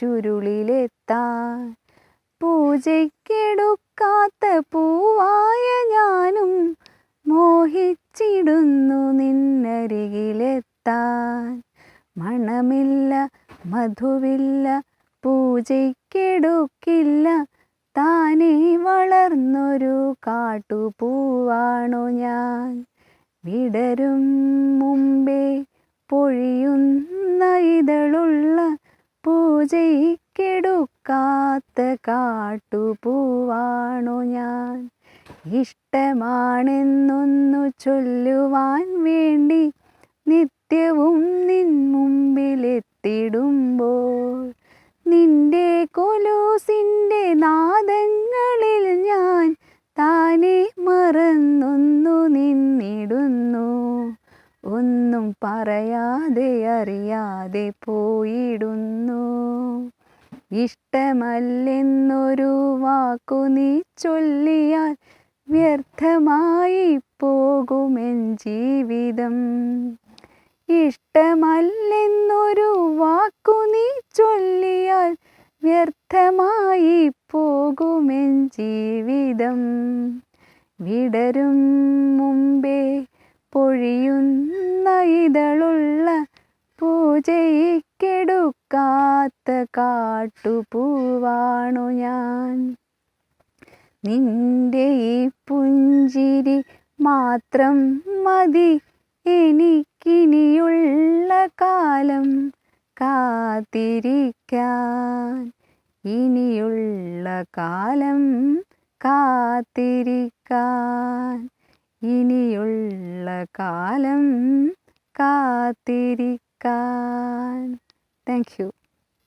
ചുരുളിലെത്താൻ പൂജയ്ക്കെടുക്കാത്ത പൂവായ ഞാനും മോഹിച്ചിടുന്നു നിന്നരികിലെത്താൻ. മണമില്ല മധുവില്ല പൂജയ്ക്കെടുക്കില്ല താനേ വളർന്നൊരു കാട്ടുപൂവാണു ഞാൻ. വിടരും മുമ്പേ പൊഴിയുന്ന ഇതളുള്ള പൂജയ്ക്കെടുക്കാത്ത കാട്ടുപൂവാണു ഞാൻ. ഇഷ്ടമാണെന്നൊന്നു ചൊല്ലുവാൻ വേണ്ടി നിത്യവും നിൻ മുമ്പിലെത്തിടുമ്പോൾ നിന്റെ കൊലൂസിന്റെ നാദങ്ങളിൽ ഞാൻ താനെ മറന്നൊന്നു ഒന്നും പറയാതെ അറിയാതെ പോയിടുന്നു. ഇഷ്ടമല്ലെന്നൊരു വാക്കു നീ ചൊല്ലിയാൽ വ്യർത്ഥമായി പോകുമെൻ ജീവിതം. ഇഷ്ടമല്ലെന്നൊരു വാക്കു നീ ചൊല്ലിയാൽ വ്യർത്ഥമായി പോകുമെൻ ജീവിതം. വിടരും മുമ്പേ പൊഴിയുന്ന ഇതളുള്ള പൂജയ്ക്കെടുക്കാത്ത കാട്ടുപൂവാണു ഞാൻ. നിന്റെ ഈ പുഞ്ചിരി മാത്രം മതി. എനിക്കിനിയുള്ള കാലം കാത്തിരിക്കാൻ. ഇനിയുള്ള കാലം കാത്തിരിക്കാൻ. ഇനിയുള്ള കാലം കാത്തിരിക്കാൻ താങ്ക് യു